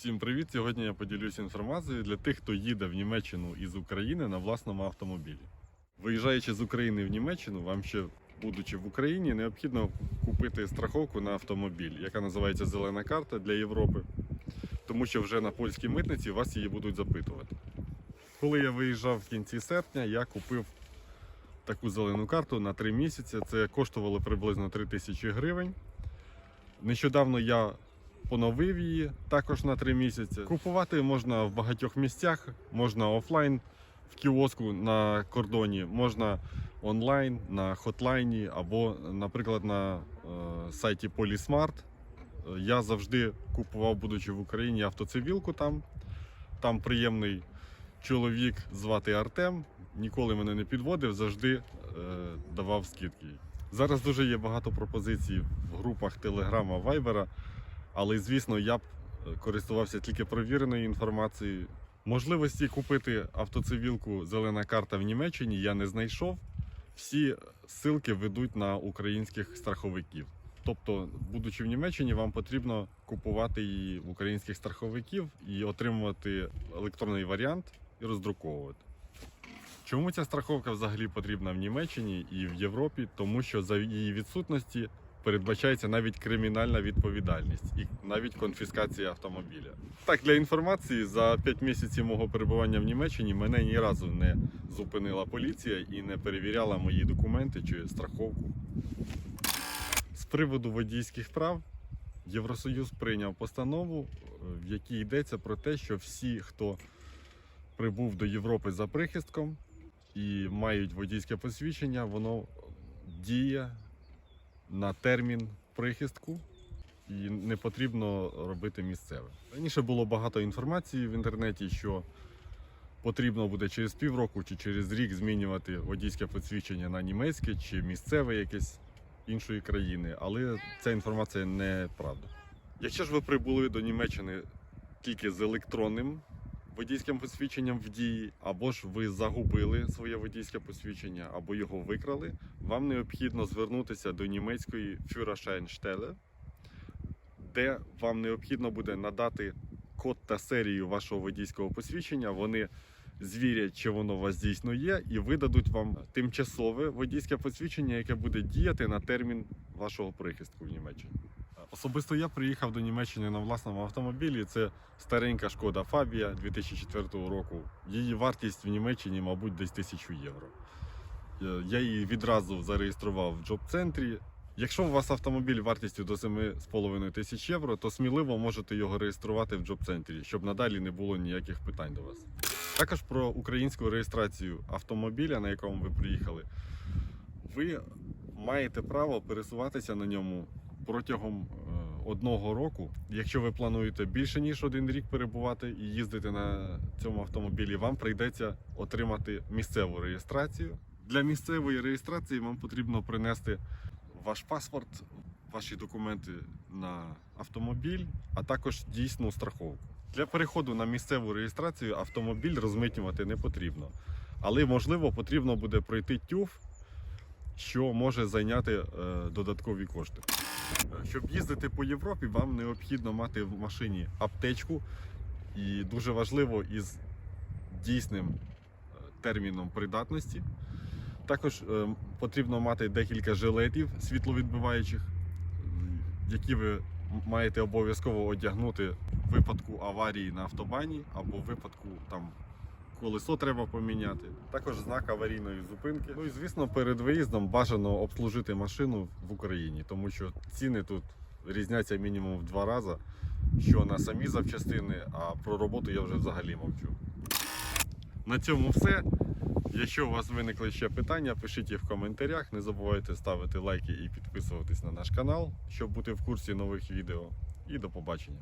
Всім привіт! Сьогодні я поділюся інформацією для тих, хто їде в Німеччину із України на власному автомобілі. Виїжджаючи з України в Німеччину, вам ще, будучи в Україні, необхідно купити страховку на автомобіль, яка називається Зелена карта для Європи, тому що вже на польській митниці вас її будуть запитувати. Коли я виїжджав в кінці серпня, я купив таку зелену карту на 3 місяці. Це коштувало приблизно 3 тисячі гривень. Нещодавно я поновив її також на 3 місяці. Купувати можна в багатьох місцях, можна офлайн в кіоску на кордоні, можна онлайн на хотлайні або, наприклад, на е, сайті Polysmart. Я завжди купував, будучи в Україні, автоцивілку там. Там приємний чоловік звати Артем. Ніколи мене не підводив, завжди е, давав скидки. Зараз дуже є багато пропозицій в групах Телеграма, Вайбера, але звісно, я б е, користувався тільки провіреною інформацією. Можливості купити автоцивілку Зелена карта в Німеччині я не знайшов. Всі ссылки ведуть на українських страховиків. Тобто, будучи в Німеччині, вам потрібно купувати її в українських страховиків і отримувати електронний варіант і роздруковувати. Чому ця страховка взагалі потрібна в Німеччині і в Європі? Тому що за її відсутності передбачається навіть кримінальна відповідальність і навіть конфіскація автомобіля. Так, для інформації, за 5 місяців мого перебування в Німеччині мене ні разу не зупинила поліція і не перевіряла мої документи чи страховку. З приводу водійських прав Євросоюз прийняв постанову, е, в якій йдеться про те, що всі, хто прибув до Європи за прихистком і мають водійське посвідчення, воно діє на термін прихистку і не потрібно робити місцеве. Раніше було багато інформації в інтернеті, що потрібно буде через півроку чи через рік змінювати водійське посвідчення на німецьке чи місцеве якесь іншої країни, але ця інформація не правда. Якщо ж ви прибули до Німеччини тільки з електронним водійським посвідченням в дії, або ж ви загубили своє водійське посвідчення, або його викрали, вам необхідно звернутися до німецької Führerscheinstelle, де вам необхідно буде надати код та серію вашого водійського посвідчення. Вони звірять, чи воно у вас дійсно є, і видадуть вам тимчасове водійське посвідчення, яке буде діяти на термін вашого прихистку в Німеччині. Особисто я приїхав до Німеччини на власному автомобілі. Це старенька шкода Фабія 2004 року. Її вартість в Німеччині, мабуть, десь 1000 євро. Я її відразу зареєстрував в джоб-центрі. Якщо у вас автомобіль вартістю до 7,5 тисяч євро, то сміливо можете його реєструвати в джоб-центрі, щоб надалі не було ніяких питань до вас. Також про українську реєстрацію автомобіля, на якому ви приїхали. Ви маєте право пересуватися на ньому протягом е, одного року. Якщо ви плануєте більше ніж один рік перебувати і їздити на цьому автомобілі, вам прийдеться отримати місцеву реєстрацію. Для місцевої реєстрації вам потрібно принести ваш паспорт, ваші документи на автомобіль, а також дійсну страховку. Для переходу на місцеву реєстрацію автомобіль розмитнювати не потрібно, але можливо потрібно буде пройти тюф, що може зайняти е, додаткові кошти. Щоб їздити по Європі, вам необхідно мати в машині аптечку, і дуже важливо із дійсним е, терміном придатності. Також е, потрібно мати декілька жилетів світловідбиваючих, які ви маєте обов'язково одягнути в випадку аварії на автобані або в випадку там колесо треба поміняти. Також знак аварійної зупинки. Ну і звісно, перед виїздом бажано обслужити машину в Україні, тому що ціни тут різняться мінімум в два рази. Що на самі запчастини, а про роботу я вже взагалі мовчу. На цьому все. Якщо у вас виникли ще питання, пишіть їх в коментарях. Не забувайте ставити лайки і підписуватись на наш канал, щоб бути в курсі нових відео. І до побачення.